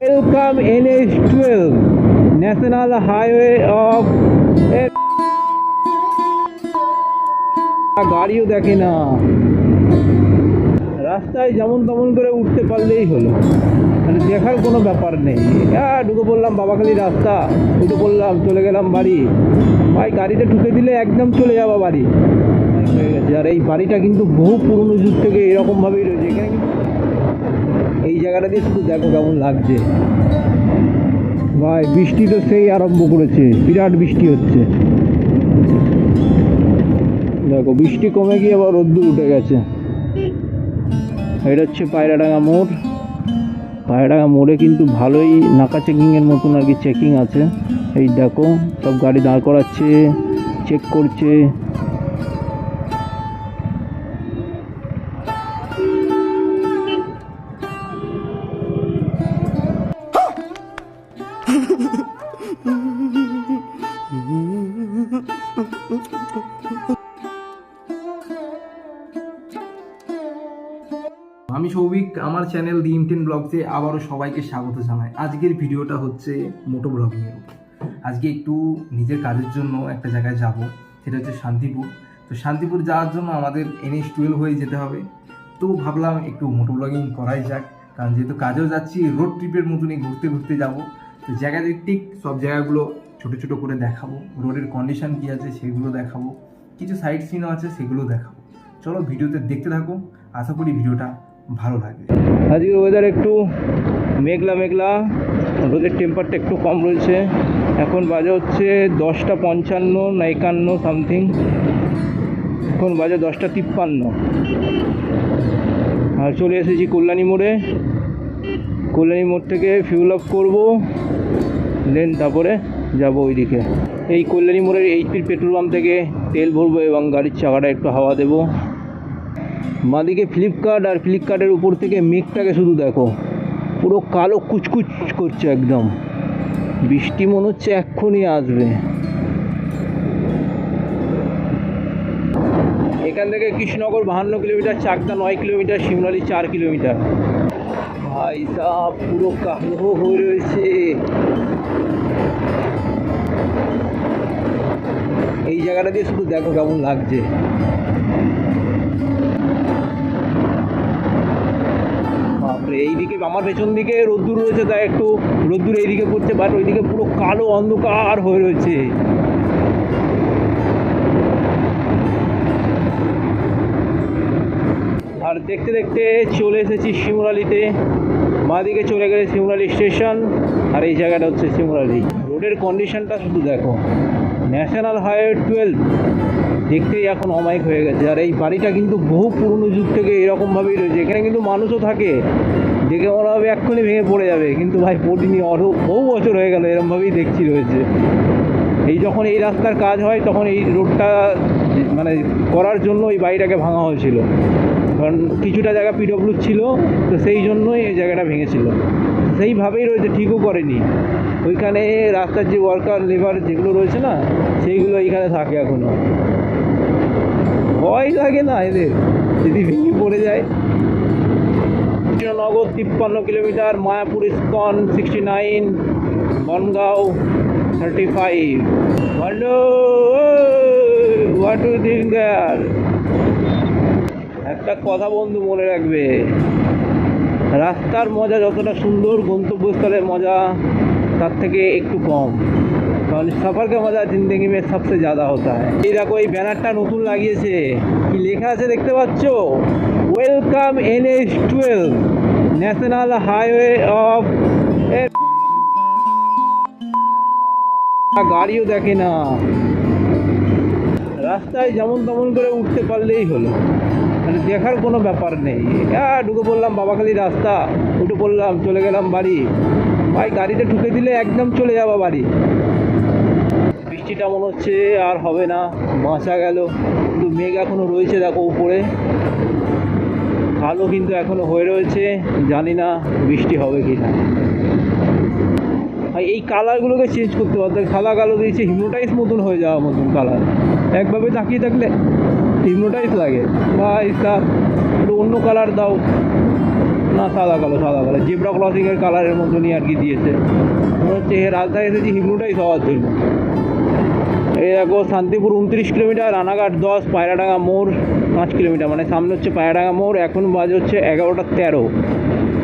Welcome NH12 National Highway of গাড়িও দেখে না। রাস্তায় যেমন তেমন করে উঠতে পারলেই হলো। মানে দেখার কোনো ব্যাপার নেই। হ্যাঁ ঢুকে পড়লাম বাবাখালি রাস্তা, উঠে পড়লাম, চলে গেলাম বাড়ি। ভাই, গাড়িতে ঢুকে দিলে একদম চলে যাওয়া বাড়ি। আর এই বাড়িটা কিন্তু বহু পুরনো যুগ থেকে এরকমভাবেই রয়েছে। এখানে কিন্তু এই জায়গাটা দিয়ে শুধু দেখো কেমন লাগছে। ভাই, বৃষ্টি তো সেই আরম্ভ করেছে, বিরাট বৃষ্টি হচ্ছে। দেখো, বৃষ্টি কমে গিয়ে আবার রোদ্দুর উঠে গেছে। এটা হচ্ছে পায়রাডাঙ্গা মোড়। পায়রাডাঙ্গা মোড়ে কিন্তু ভালোই নাকা চেকিংয়ের মতন আর কি চেকিং আছে। এই দেখো, সব গাড়ি দাঁড় করাচ্ছে চেক করছে। আমি সৌভিক, আমার চ্যানেল দি ইমটেন ব্লগসে আবারও সবাইকে স্বাগত জানাই। আজকের ভিডিওটা হচ্ছে মোটো ব্লগিংয়ের আজকে একটু নিজের কাজের জন্য একটা জায়গায় যাব, সেটা হচ্ছে শান্তিপুর। তো শান্তিপুর যাওয়ার জন্য আমাদের এনএস টুয়েলভ হয়ে যেতে হবে। তো ভাবলাম একটু মোটো ব্লগিং করাই যাক। কারণ যেহেতু কাজেও যাচ্ছি রোড ট্রিপের মতনই ঘুরতে ঘুরতে যাব। তো জায়গা ঠিক সব জায়গাগুলো ছোট ছোট করে দেখাবো। রোডের কন্ডিশন কী আছে সেগুলো দেখাবো। কিছু সাইড সিনও আছে সেগুলো দেখাবো। চলো ভিডিওতে দেখতে থাকো। আশা করি ভিডিওটা ভালো লাগবে আজকে ওয়েদার একটু মেঘলা মেঘলা, রোদের টেম্পারটা একটু কম রয়েছে। এখন বাজে হচ্ছে দশটা পঞ্চান্ন, না একান্ন সামথিং এখন বাজে দশটা তিপ্পান্ন। আর চলে এসেছি কল্যাণী মোড়ে। কল্যাণী মোড় থেকে ফিউল আপ করব দেন তারপরে যাব ওইদিকে। এই কল্যাণী মোড়ের এইচপির পেট্রোল পাম্প থেকে তেল ভরবো এবং গাড়ির চাকাটা একটু হাওয়া দেবো। বাঁদিকে ফ্লিপকার্ট আর ফ্লিপকার্টের উপর থেকে মেঘটাকে শুধু দেখো। পুরো কালো কুচকুচ করছে একদম। বৃষ্টি মনে হচ্ছে এক্ষুনি আসবে। এখান থেকে কৃষ্ণনগর বাহান্ন কিলোমিটার, চাকদা নয় কিলোমিটার, শিমলালি চার কিলোমিটার। ভাই সাহ পুরো কালো হয়ে রয়েছে। এই জায়গাটা দিয়ে শুধু দেখো কেমন লাগছে। বাপরে এইদিকে আমার পেছন দিকে রোদ্দুর রয়েছে, তাই একটু রোদ্দুর এইদিকে পড়ছে বাট ওইদিকে পুরো কালো অন্ধকার হয়ে রয়েছে। আর দেখতে দেখতে চলে এসেছি শিমুরালিতে। বাঁদিকে চলে গেলে শিমুরালি স্টেশন, আর এই জায়গাটা হচ্ছে শিমুরালি। রোডের কন্ডিশনটা শুধু দেখো, ন্যাশনাল হাইওয়ে টুয়েলভ। দেখতেই এখন অমায়িক হয়ে গেছে, আর এই বাড়িটা কিন্তু বহু পুরনো যুগ থেকে এরকমভাবেই রয়েছে, এখানে কিন্তু মানুষও থাকে। দেখে মনে হবে এক্ষুনি ভেঙে পড়ে যাবে। কিন্তু ভাই পড়িনি আরও বহু বছর হয়ে গেল, এরমভাবেই দেখছি রয়েছে। এই যখন এই রাস্তার কাজ হয়, তখন এই রোডটা মানে করার জন্য এই বাড়িটাকে ভাঙা হয়েছিল। কারণ কিছুটা জায়গা পিডব্লিউ ছিল, তো সেই জন্যই এই জায়গাটা ভেঙেছিল। সেইভাবেই রয়েছে, ঠিকও করেনি। ওইখানে রাস্তার যে ওয়ার্কার লেবার যেগুলো রয়েছে না, সেইগুলো এইখানে থাকে এখনও ভয় লাগে না এদের। যদি ভেঙে পড়ে যায় কৃষ্ণনগর তিপ্পান্ন kilometre, Mayapur ISKCON sixty nine Bangaon thirty five hello what you একটা কথা বন্ধু মনে রাখবে। রাস্তার মজা যতটা সুন্দর, গন্তব্যস্থলের মজা, তার থেকে একটু কম। কারণ সফর কা মজা জিন্দগি মে সবসে জ্যাদা হতা है এই দেখো, এই ব্যানারটা নতুন লাগিয়েছে। কি লেখা আছে দেখতে পাচ্ছ? Welcome N H twelve national highway off গাড়িও দেখে না। রাস্তায় যেমন তেমন করে উঠতে পারলেই হলো। মানে দেখার কোনো ব্যাপার নেই। হ্যাঁ ঢুকে পড়লাম বাবাখালি রাস্তা, উঠে পড়লাম, চলে গেলাম বাড়ি। ভাই, গাড়িতে ঢুকে দিলে একদম চলে যাওয়া বাড়ি। বৃষ্টিটা মনে হচ্ছে আর হবে না, বাঁচা গেল। কিন্তু মেঘ এখনও রয়েছে, দেখো উপরে। কালো কিন্তু এখনও হয়ে রয়েছে, জানি না বৃষ্টি হবে কি না ভাই এই কালারগুলোকে চেঞ্জ করতে পারতো সাদা কালো দিয়েছে হিমনোটাইজ মতন হয়ে যাওয়ার মতন কালার একভাবে তাকিয়ে থাকলে হিমনোটাইজ লাগে। ভাই তা একটু অন্য কালার দাও। না, সাদা কালো সাদা কালো। জেব্রা ক্রসিংয়ের কালারের মতনই আর কি দিয়েছে। মনে হচ্ছে রাস্তায় এসেছি হিমনোটাইজ হওয়ার জন্য। এই দেখো শান্তিপুর উনত্রিশ কিলোমিটার, রানাঘাট দশ, পায়রাডাঙ্গা মোড় পাঁচ কিলোমিটার মানে সামনে হচ্ছে পায়রাডাঙ্গা মোড়, এখন বাজে হচ্ছে এগারোটা তেরো।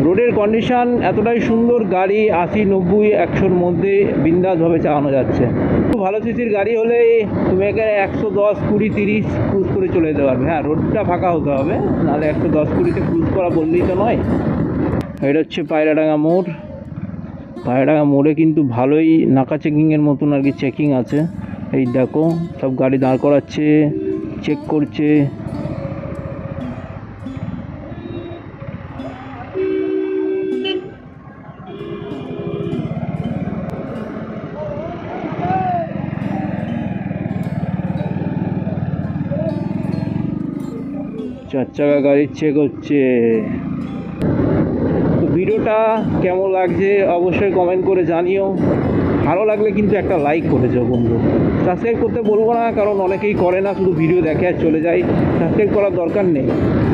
রোডের কন্ডিশন এতটাই সুন্দর, গাড়ি আশি নব্বই, একশোর মধ্যে বিন্দাসভাবে চালানো যাচ্ছে। খুব ভালো সিসির গাড়ি হলে তুমি এখানে একশো দশ, কুড়ি, তিরিশ ক্রুজ করে চলে যেতে পারবে। হ্যাঁ রোডটা ফাঁকা হতে হবে, নাহলে একশো দশ, কুড়িতে ক্রুজ করা বললেই তো নয়। এটা হচ্ছে পায়রাডাঙ্গা মোড়। পায়রাডাঙ্গা মোড়ে কিন্তু ভালোই নাকা চেকিংয়ের মতন আর কি চেকিং আছে। এই দেখো, সব গাড়ি দাঁড় করাচ্ছে চেক করছে। চার চাকা গাড়ি চেক হচ্ছে। ভিডিওটা কেমন লাগছে অবশ্যই কমেন্ট করে জানিও। ভালো লাগলে কিন্তু একটা লাইক করে যাও বন্ধু। সাবস্ক্রাইব করতে বলব না, কারণ অনেকেই করে না, শুধু ভিডিও দেখে আর চলে যায়। সাবস্ক্রাইব করার দরকার নেই।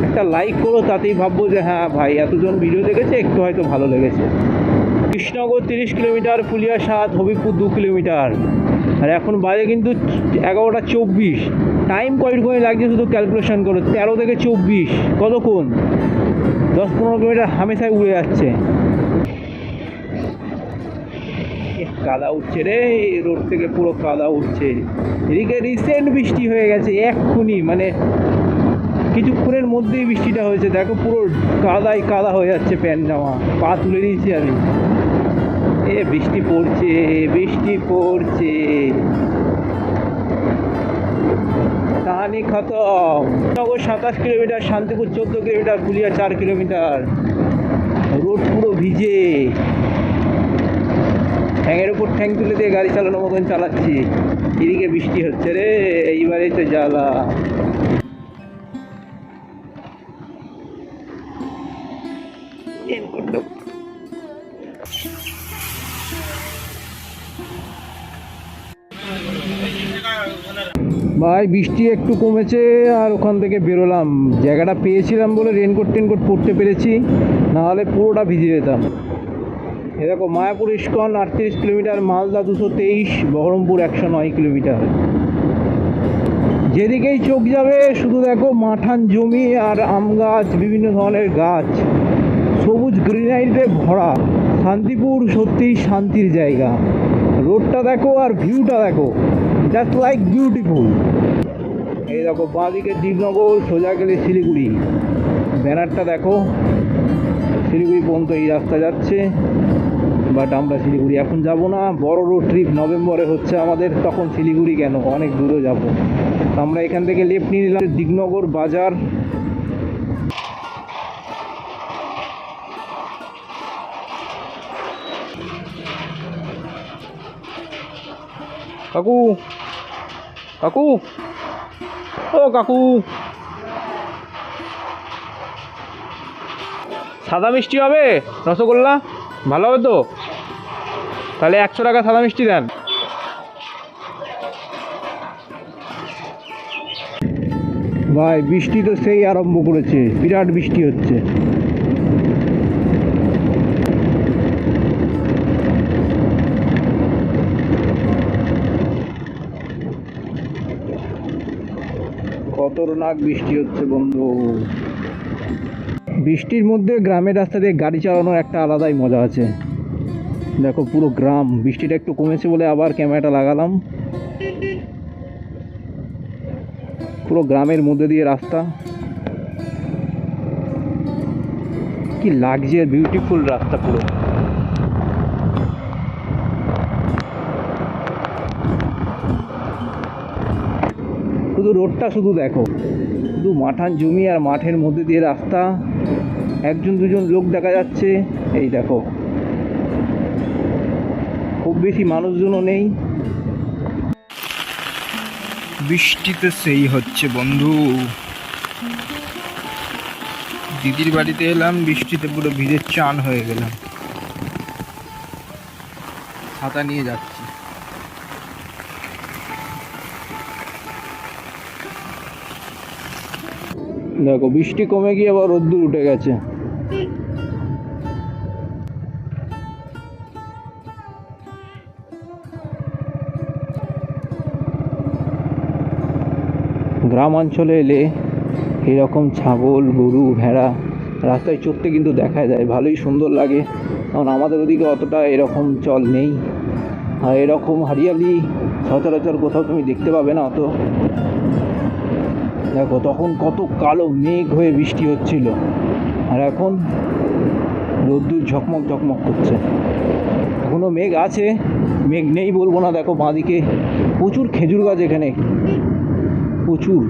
একটা লাইক করো, তাতেই ভাববো যে হ্যাঁ ভাই, এতজন ভিডিও দেখেছে, একটু হয়তো ভালো লেগেছে। কৃষ্ণনগর তিরিশ কিলোমিটার, ফুলিয়া সাত, হবিবপুর দু কিলোমিটার। আর এখন বাজে কিন্তু এগারোটা চব্বিশ। টাইম কয়টুকুনি লাগছে, শুধু ক্যালকুলেশন করো। তেরো থেকে চব্বিশ, কতক্ষণ? দশ পনেরো কিলোমিটার হামেশায় উড়ে যাচ্ছে। কাদা উঠছে রে, রোড থেকে পুরো কাদা উঠছে। এদিকে রিসেন্ট বৃষ্টি হয়ে গেছে এক্ষুনি মানে কিছুক্ষণের মধ্যেই বৃষ্টিটা হয়েছে। দেখো পুরো কাদাই কাদা হয়ে যাচ্ছে প্যান্ট জামা, পা তুলে দিয়েছি আমি। এ বৃষ্টি পড়ছে বৃষ্টি পড়ছে। কাহানি খতম। নগর সাতাশ কিলোমিটার, শান্তিপুর চোদ্দ কিলোমিটার পুলিয়া চার কিলোমিটার। রোড পুরো ভিজে। ঠ্যাঙের উপর ঠ্যাং তুলে দিয়ে গাড়ি চালানোর মতন চালাচ্ছি। এদিকে বৃষ্টি হচ্ছে রে, এইবারে তো জ্বালা। ভাই, বৃষ্টি একটু কমেছে আর ওখান থেকে বেরোলাম। জায়গাটা পেয়েছিলাম বলে রেনকোট টেনকোট পরতে পেরেছি, নাহলে পুরোটা ভিজে যেতাম। দেখো, মায়াপুর ইস্কন আটত্রিশ কিলোমিটার, মালদা দুশো তেইশ, বহরমপুর একশো নয় কিলোমিটার। যেদিকেই চোখ যাবে, শুধু দেখো মাঠান জমি আর আম গাছ, বিভিন্ন ধরনের গাছ। সবুজ গ্রিনারিতে ভরা। শান্তিপুর সত্যিই শান্তির জায়গা। রোডটা দেখো আর ভিউটা দেখো। জাস্ট লাইক বিউটিফুল এই দেখো, বাঁদিকে দীপনগর, সোজা গেলে শিলিগুড়ি। ব্যানারটা দেখো। শিলিগুড়ি পর্যন্ত এই রাস্তা যাচ্ছে। বাট আমরা শিলিগুড়ি। এখন যাব না, বড় রোড ট্রিপ নভেম্বরে হচ্ছে আমাদের, তখন শিলিগুড়ি কেন? অনেক দূরে যাব। আমরা এখান থেকে লেফট নিয়ে নিলাম দিগনগর বাজার। কাকু কাকু, ও কাকু। সাদা মিষ্টি হবে, রসগোল্লা, ভালো হবে তো? তাহলে একশো টাকা সাদা মিষ্টি দেন। ভাই, বৃষ্টি তো সেই আরম্ভ করেছে, বিরাট বৃষ্টি হচ্ছে। খতরনাক বৃষ্টি হচ্ছে বন্ধু। বৃষ্টির মধ্যে গ্রামের রাস্তা দিয়ে গাড়ি চালানোর একটা আলাদাই মজা আছে। দেখো পুরো গ্রাম, বৃষ্টিটা একটু কমেছে বলে আবার ক্যামেরাটা লাগালাম। পুরো গ্রামের মধ্যে দিয়ে রাস্তা। কি লাগছে বিউটিফুল রাস্তা পুরো। শুধু রোডটা শুধু দেখো। শুধু মাঠান জমি আর মাঠের মধ্যে দিয়ে রাস্তা। একজন দুজন লোক দেখা যাচ্ছে। এই দেখো। বেশি মানুষজনও নেই। বৃষ্টিতে সেই হচ্ছে বন্ধু। দিদির বাড়িতে এলাম বৃষ্টিতে পুরো ভিজে চান হয়ে গেলাম। ছাতা নিয়ে যাচ্ছি। দেখো বৃষ্টি কমে গিয়ে আবার রোদ্দুর উঠে গেছে। গ্রামাঞ্চলে এলে এরকম ছাগল, গরু, ভেড়া রাস্তায় চড়তে কিন্তু দেখা যায়, ভালোই সুন্দর লাগে। কারণ আমাদের ওদিকে অতটা এরকম চল নেই। আর এরকম হারিয়ালি সচরাচর কোথাও তুমি দেখতে পাবে না অত। দেখো, তখন কত কালো মেঘ হয়ে বৃষ্টি হচ্ছিল। আর এখন রোদ্দুর ঝকমক ঝকমক করছে। এখনও মেঘ আছে, মেঘ নেই বলব না। দেখো বাঁদিকে প্রচুর খেজুর গাছ এখানে। প্রচুর।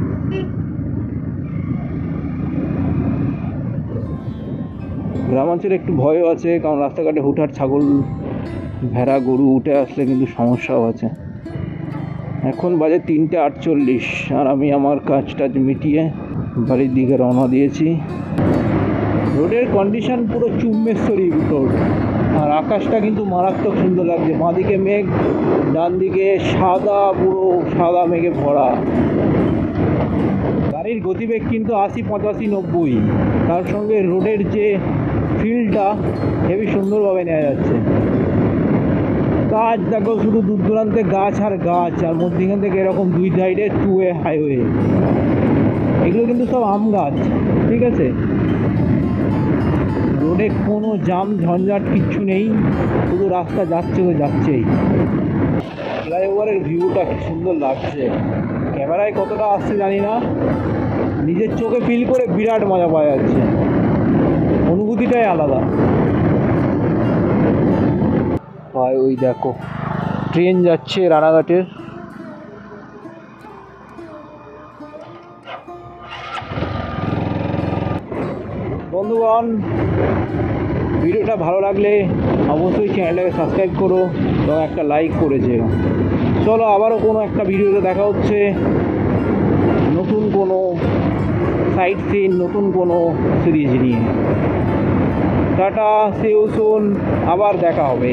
গ্রামাঞ্চলে একটু ভয়ও আছে, কারণ রাস্তাঘাটে হুটহাট ছাগল, ভেড়া, গরু উঠে আসলে কিন্তু সমস্যাও আছে। এখন বাজে তিনটে আটচল্লিশ, আর আমি আমার কাজ টাজ মিটিয়ে বাড়ির দিকে রওনা দিয়েছি। রোডের কন্ডিশন পুরো চুম্বেশ্বরী রোড আর আকাশটা কিন্তু মারাত্মক সুন্দর লাগছে। বাঁদিকে মেঘ ডান দিকে সাদা পুরো সাদা মেঘে ভরা। গাড়ির গতিবেগ কিন্তু আশি, পঁচাশি, নব্বই। তার সঙ্গে রোডের যে ফিল্ডটা হেবি সুন্দরভাবে নেওয়া যাচ্ছে। গাছ, দেখো, শুধু দূর দূরান্তে গাছ আর গাছ, আর মধ্যখান থেকে এরকম দুই সাইডে টু এ হাইওয়ে এগুলো কিন্তু সব আম গাছ, ঠিক আছে? রোডে কোনো জাম ঝঞ্ঝাট কিচ্ছু নেই, শুধু রাস্তা যাচ্ছে তো যাচ্ছেই। ফ্লাইওভারের ভিউটা কি সুন্দর লাগছে। ক্যামেরায় কতটা আসছে জানি না। নিজের চোখে ফিল করে বিরাট মজা পাওয়া যাচ্ছে। অনুভূতিটাই আলাদা। হয় ওই দেখো, ট্রেন যাচ্ছে রানাঘাটের। বন্ধুগণ, ভিডিওটা ভালো লাগলে অবশ্যই চ্যানেলটাকে সাবস্ক্রাইব করো এবং একটা লাইক করে যেও। চলো আবারও কোনো একটা ভিডিওতে দেখা হচ্ছে। নতুন কোনো সাইট সিন নতুন কোনো সিরিজ নিয়ে। টাটা সেও সুন আবার দেখা হবে।